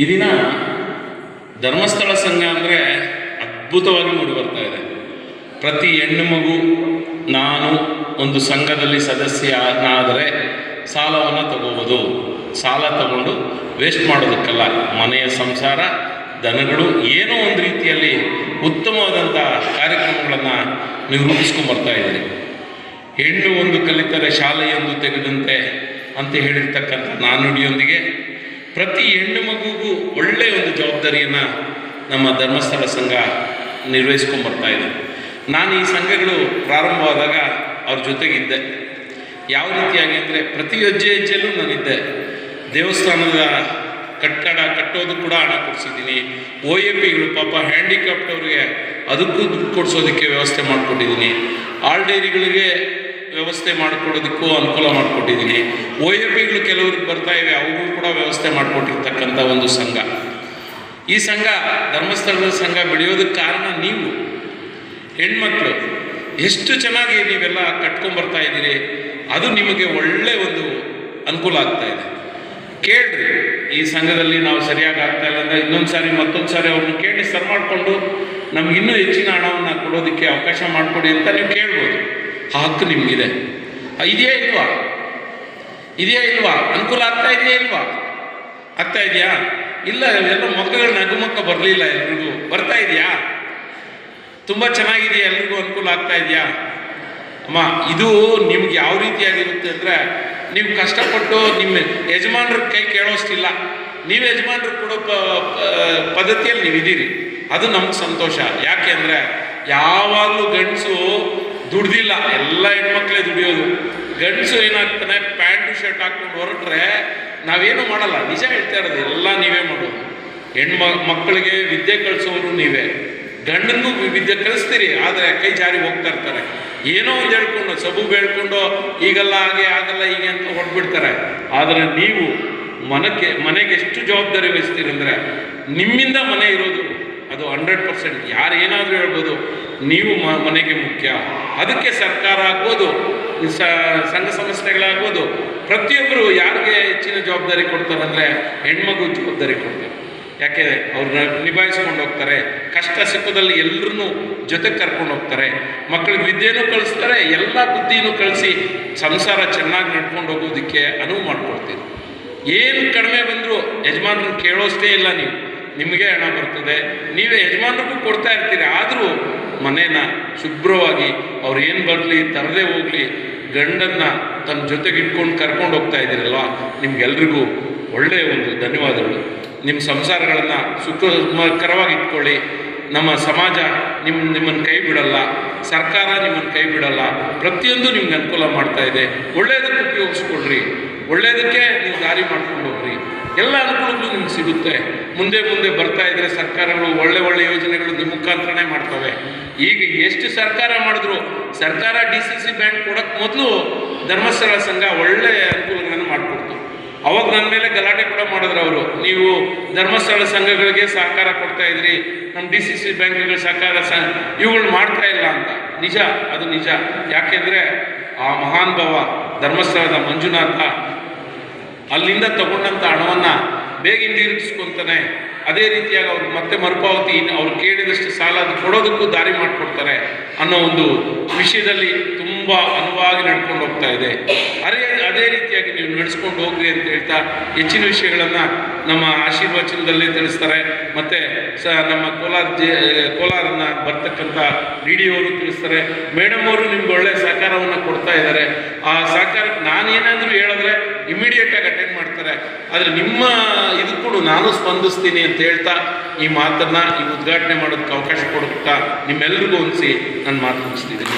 ಈ ದಿನ ಧರ್ಮಸ್ಥಳ ಸಂಘ ಅಂದರೆ ಅದ್ಭುತವಾಗಿ ಮೂಡಿ ಬರ್ತಾ ಇದೆ. ಪ್ರತಿ ಹೆಣ್ಣು ಮಗು, ನಾನು ಒಂದು ಸಂಘದಲ್ಲಿ ಸದಸ್ಯನಾದರೆ ಸಾಲವನ್ನು ತಗೋಬೋದು. ಸಾಲ ತಗೊಂಡು ವೇಸ್ಟ್ ಮಾಡೋದಕ್ಕಲ್ಲ, ಮನೆಯ ಸಂಸಾರ, ದನಗಳು, ಏನೋ ಒಂದು ರೀತಿಯಲ್ಲಿ ಉತ್ತಮವಾದಂಥ ಕಾರ್ಯಕ್ರಮಗಳನ್ನು ನೀವು ರೂಪಿಸ್ಕೊಂಡು ಬರ್ತಾ ಇದ್ದೀರಿ. ಹೆಣ್ಣು ಒಂದು ಕಲಿತರೆ ಶಾಲೆಯೊಂದು ತೆಗೆದಂತೆ ಅಂತ ಹೇಳಿರ್ತಕ್ಕಂಥ ನಾನುಡಿಯೊಂದಿಗೆ ಪ್ರತಿ ಹೆಣ್ಣು ಮಗುಗೂ ಒಳ್ಳೆಯ ಒಂದು ಜವಾಬ್ದಾರಿಯನ್ನು ನಮ್ಮ ಧರ್ಮಸ್ಥಳ ಸಂಘ ನಿರ್ವಹಿಸ್ಕೊಂಡು ಬರ್ತಾ ಇದೆ. ನಾನು ಈ ಸಂಘಗಳು ಪ್ರಾರಂಭವಾದಾಗ ಅವ್ರ ಜೊತೆಗಿದ್ದೆ. ಯಾವ ರೀತಿಯಾಗಿ ಅಂದರೆ ಪ್ರತಿ ಹೆಜ್ಜೆ ಹೆಜ್ಜೆಯಲ್ಲೂ ನಾನಿದ್ದೆ. ದೇವಸ್ಥಾನದ ಕಟ್ಟಡ ಕಟ್ಟೋದು ಕೂಡ ಹಣ ಕೊಡಿಸಿದ್ದೀನಿ. ಒ ಎ ಪಿಗಳು ಪಾಪ ಹ್ಯಾಂಡಿಕ್ಯಾಪ್ಟ್ ಅವ್ರಿಗೆ ಅದಕ್ಕೂ ದುಡ್ಡು ಕೊಡಿಸೋದಕ್ಕೆ ವ್ಯವಸ್ಥೆ ಮಾಡಿಕೊಟ್ಟಿದ್ದೀನಿ. ಆಲ್ ಡೈರಿಗಳಿಗೆ ವ್ಯವಸ್ಥೆ ಮಾಡಿಕೊಡೋದಕ್ಕೂ ಅನುಕೂಲ ಮಾಡಿಕೊಟ್ಟಿದ್ದೀನಿ. ಒ ಎ ಪಿಗಳು ಕೆಲವ್ರಿಗೆ ಬರ್ತಾ ಇವೆ ಅವುಗಳು ಕೂಡ ವ್ಯವಸ್ಥೆ ಮಾಡಿಕೊಟ್ಟಿರ್ತಕ್ಕಂಥ ಒಂದು ಸಂಘ. ಈ ಸಂಘ ಧರ್ಮಸ್ಥಳದ ಸಂಘ ಬೆಳೆಯೋದಕ್ಕೆ ಕಾರಣ ನೀವು. ಹೆಣ್ಮಕ್ಳು, ಎಷ್ಟು ಚೆನ್ನಾಗಿ ನೀವೆಲ್ಲ ಕಟ್ಕೊಂಡ್ಬರ್ತಾ ಇದ್ದೀರಿ, ಅದು ನಿಮಗೆ ಒಳ್ಳೆ ಒಂದು ಅನುಕೂಲ ಆಗ್ತಾ ಇದೆ. ಕೇಳ್ರಿ, ಈ ಸಂಘದಲ್ಲಿ ನಾವು ಸರಿಯಾಗಿ ಆಗ್ತಾ ಇಲ್ಲ ಅಂದರೆ ಇನ್ನೊಂದು ಸಾರಿ ಮತ್ತೊಂದು ಸಾರಿ ಅವ್ರನ್ನ ಕೇಳಿ ಸರ್ ಮಾಡಿಕೊಂಡು ನಮ್ಗೆ ಇನ್ನೂ ಹೆಚ್ಚಿನ ಹಣವನ್ನು ಕೊಡೋದಕ್ಕೆ ಅವಕಾಶ ಮಾಡಿಕೊಡಿ ಅಂತ ನೀವು ಕೇಳ್ಬೋದು. ಆ ಹಕ್ಕು ನಿಮಗಿದೆ. ಇದೆಯಾ ಇಲ್ವಾ? ಇದೆಯಾ ಇಲ್ವಾ? ಅನುಕೂಲ ಆಗ್ತಾ ಇದೆಯಾ ಇಲ್ವಾ? ಆಗ್ತಾ ಇದೆಯಾ? ಇಲ್ಲ, ಎಲ್ಲ ಮಕ್ಕಳು ನಗುಮಕ್ಕ ಬರಲಿಲ್ಲ ಎಲ್ರಿಗೂ. ಬರ್ತಾ ಇದೆಯಾ? ತುಂಬ ಚೆನ್ನಾಗಿದೆಯಾ ಎಲ್ರಿಗೂ ಅನುಕೂಲ ಆಗ್ತಾ ಇದೆಯಾ? ಅಮ್ಮ, ಇದು ನಿಮ್ಗೆ ಯಾವ ರೀತಿಯಾಗಿರುತ್ತೆ ಅಂದರೆ, ನೀವು ಕಷ್ಟಪಟ್ಟು ನಿಮ್ಮ ಯಜಮಾನ್ರ ಕೈ ಕೇಳೋಷ್ಟಿಲ್ಲ. ನೀವು ಯಜಮಾನ್ರು ಕೊಡೋ ಪದ್ಧತಿಯಲ್ಲಿ ನೀವು ಇದ್ದೀರಿ. ಅದು ನಮ್ಗೆ ಸಂತೋಷ. ಯಾಕೆ ಅಂದರೆ, ಯಾವಾಗಲೂ ಗಂಡಸು ದುಡ್ದಿಲ್ಲ, ಎಲ್ಲ ಹೆಣ್ಮಕ್ಳೇ ದುಡಿಯೋದು. ಗಂಡಸು ಏನಾಗ್ತಾನೆ, ಪ್ಯಾಂಟು, ಶರ್ಟ್ ಹಾಕ್ಕೊಂಡು ಹೊರಟ್ರೆ ನಾವೇನು ಮಾಡಲ್ಲ. ನಿಜ ಹೇಳ್ತಾ ಇರೋದು, ಎಲ್ಲ ನೀವೇ ಮಾಡೋದು. ಹೆಣ್ಮ ಮಕ್ಕಳಿಗೆ ವಿದ್ಯೆ ಕಳಿಸೋರು ನೀವೇ. ಗಂಡನ್ನು ವಿದ್ಯೆ ಕಲಿಸ್ತೀರಿ ಆದರೆ ಕೈ ಜಾರಿ ಹೋಗ್ತಾ ಇರ್ತಾರೆ. ಏನೋ ಒಂದು ಹೇಳ್ಕೊಂಡು, ಸಬು ಹೇಳ್ಕೊಂಡು ಈಗಲ್ಲ ಹಾಗೆ ಆಗಲ್ಲ ಹೀಗೆ ಅಂತ ಹೊಡ್ಬಿಡ್ತಾರೆ ಆದರೆ ನೀವು ಮನಕ್ಕೆ, ಮನೆಗೆ ಎಷ್ಟು ಜವಾಬ್ದಾರಿ ವಹಿಸ್ತೀರಿ ಅಂದರೆ, ನಿಮ್ಮಿಂದ ಮನೆ ಇರೋದು, ಅದು ಹಂಡ್ರೆಡ್ ಪರ್ಸೆಂಟ್. ಯಾರು ಏನಾದರೂ ಹೇಳ್ಬೋದು. ನೀವು ಮನೆಗೆ ಮುಖ್ಯ. ಅದಕ್ಕೆ ಸರ್ಕಾರ ಆಗ್ಬೋದು ಸಂಘ ಸಂಸ್ಥೆಗಳಾಗ್ಬೋದು ಪ್ರತಿಯೊಬ್ಬರು ಯಾರಿಗೆ ಹೆಚ್ಚಿನ ಜವಾಬ್ದಾರಿ ಕೊಡ್ತಾರೆ ಅಂದರೆ ಹೆಣ್ಮಗು ಜವಾಬ್ದಾರಿ ಕೊಡ್ತಾರೆ. ಯಾಕೆ, ಅವ್ರನ್ನ ನಿಭಾಯಿಸ್ಕೊಂಡು ಹೋಗ್ತಾರೆ. ಕಷ್ಟ ಸುಖದಲ್ಲಿ ಎಲ್ಲರನ್ನೂ ಜೊತೆಗೆ ಕರ್ಕೊಂಡು ಹೋಗ್ತಾರೆ. ಮಕ್ಕಳಿಗೆ ವಿದ್ಯೆನೂ ಕಳಿಸ್ತಾರೆ, ಎಲ್ಲ ಬುದ್ಧಿನೂ ಕಳಿಸಿ ಸಂಸಾರ ಚೆನ್ನಾಗಿ ನಡ್ಕೊಂಡು ಹೋಗೋದಕ್ಕೆ ಅನುವು ಮಾಡಿಕೊಡ್ತೀವಿ ಏನು ಕಡಿಮೆ ಬಂದರೂ ಯಜಮಾನ್ರನ್ನ ಕೇಳೋಷ್ಟೇ ಇಲ್ಲ ನೀವು. ನಿಮಗೆ ಹಣ ಬರ್ತದೆ. ನೀವೇ ಯಜಮಾನ್ರಿಗೂ ಕೊಡ್ತಾ ಇರ್ತೀರಿ. ಆದರೂ ಮನೇನ ಶುಭ್ರವಾಗಿ ಅವ್ರು ಏನು ಬರಲಿ, ತರದೇ ಹೋಗಲಿ, ಗಂಡನ್ನ ತನ್ನ ಜೊತೆಗೆ ಇಟ್ಕೊಂಡು ಕರ್ಕೊಂಡು ಹೋಗ್ತಾ ಇದ್ದೀರಲ್ವ? ನಿಮ್ಗೆಲ್ರಿಗೂ ಒಳ್ಳೆಯ ಒಂದು ಧನ್ಯವಾದಗಳು. ನಿಮ್ಮ ಸಂಸಾರಗಳನ್ನು ಸುಖಕರವಾಗಿ ಇಟ್ಕೊಳ್ಳಿ. ನಮ್ಮ ಸಮಾಜ ನಿಮ್ಮ ನಿಮ್ಮನ್ನು ಕೈ ಬಿಡಲ್ಲ. ಸರ್ಕಾರ ನಿಮ್ಮನ್ನು ಕೈ ಬಿಡಲ್ಲ. ಪ್ರತಿಯೊಂದು ನಿಮ್ಗೆ ಅನುಕೂಲ ಮಾಡ್ತಾ ಇದೆ. ಒಳ್ಳೆಯದಕ್ಕೆ ಉಪಯೋಗಿಸ್ಕೊಳ್ರಿ. ಒಳ್ಳೆಯದಕ್ಕೆ ನೀವು ದಾರಿ ಮಾಡ್ಕೊಂಡು ಹೋಗ್ರಿ. ಎಲ್ಲ ಅನುಕೂಲಗಳು ನಿಮ್ಗೆ ಸಿಗುತ್ತೆ. ಮುಂದೆ ಮುಂದೆ ಬರ್ತಾ ಇದ್ರೆ ಸರ್ಕಾರಗಳು ಒಳ್ಳೆ ಒಳ್ಳೆ ಯೋಜನೆಗಳು ನಿಮ್ಮ ಮುಖಾಂತರನೇ ಮಾಡ್ತವೆ. ಈಗ ಎಷ್ಟು ಸರ್ಕಾರ ಮಾಡಿದ್ರು, ಸರ್ಕಾರ ಡಿ ಸಿ ಸಿ ಬ್ಯಾಂಕ್ ಕೊಡೋಕ್ಕೆ ಮೊದಲು ಧರ್ಮಸ್ಥಳ ಸಂಘ ಒಳ್ಳೆ ಅನುಕೂಲಗಳನ್ನು ಮಾಡಿಕೊಡ್ತು. ಅವಾಗ ನನ್ನ ಮೇಲೆ ಗಲಾಟೆ ಕೂಡ ಮಾಡಿದ್ರು ಅವರು. ನೀವು ಧರ್ಮಸ್ಥಳ ಸಂಘಗಳಿಗೆ ಸಹಕಾರ ಕೊಡ್ತಾ ಇದ್ರಿ ನಮ್ಮ ಡಿ ಸಿ ಸಿ ಬ್ಯಾಂಕ್ಗಳ ಸಹಕಾರ ಸ, ಇವುಗಳು ಮಾಡ್ತಾ ಇಲ್ಲ ಅಂತ. ನಿಜ, ಅದು ನಿಜ. ಯಾಕೆಂದರೆ ಆ ಮಹಾನ್ ಧರ್ಮಸ್ಥಳದ ಮಂಜುನಾಥ ಅಲ್ಲಿಂದ ತಗೊಂಡಂಥ ಹಣವನ್ನು ಬೇಗ ಹಿಂದಿರುಗಿಸ್ಕೊಂತಾನೆ ಅದೇ ರೀತಿಯಾಗಿ ಅವ್ರು ಮತ್ತೆ ಮರುಪಾವತಿ ಅವ್ರು ಕೇಳಿದಷ್ಟು ಸಾಲ ಕೊಡೋದಕ್ಕೂ ದಾರಿ ಮಾಡಿಕೊಡ್ತಾರೆ ಅನ್ನೋ ಒಂದು ವಿಷಯದಲ್ಲಿ ತುಂಬ ಅನುವಾಗಿ ನಡ್ಕೊಂಡು ಹೋಗ್ತಾ ಇದೆ. ಅದೇ ಅದೇ ರೀತಿಯಾಗಿ ನೀವು ನಡೆಸ್ಕೊಂಡು ಹೋಗ್ರಿ ಅಂತ ಹೇಳ್ತಾ ಹೆಚ್ಚಿನ ವಿಷಯಗಳನ್ನು ನಮ್ಮ ಆಶೀರ್ವಚನದಲ್ಲಿ ತಿಳಿಸ್ತಾರೆ. ಮತ್ತು ಸ, ನಮ್ಮ ಕೋಲಾರ ಜೆ, ಕೋಲಾರನ್ನು ಬರ್ತಕ್ಕಂಥ ಡಿ ಡಿ ಅವರು ತಿಳಿಸ್ತಾರೆ. ಮೇಡಮ್ ಅವರು ನಿಮ್ಗೆ ಒಳ್ಳೆಯ ಸಹಕಾರವನ್ನು ಕೊಡ್ತಾ ಇದ್ದಾರೆ. ಆ ಸಹಕಾರಕ್ಕೆ ನಾನೇನಾದರೂ ಹೇಳಿದ್ರೆ ಇಮಿಡಿಯೇಟಾಗಿ ಅಟೆಂಡ್ ಮಾಡ್ತಾರೆ. ಆದರೆ ನಿಮ್ಮ ಇದು ಕೂಡ, ನಾನು ಸ್ಪಂದಿಸ್ತೀನಿ ಅಂತ ಹೇಳ್ತಾ ಈ ಮಾತನ್ನು ಈ ಉದ್ಘಾಟನೆ ಮಾಡೋದಕ್ಕೆ ಅವಕಾಶ ಕೊಡುತ್ತಾ ನಿಮ್ಮೆಲ್ರಿಗೂ ಹೊಂದಿಸಿ ನಾನು ಮಾತು ಮುಗಿಸ್ತಿದ್ದೀನಿ.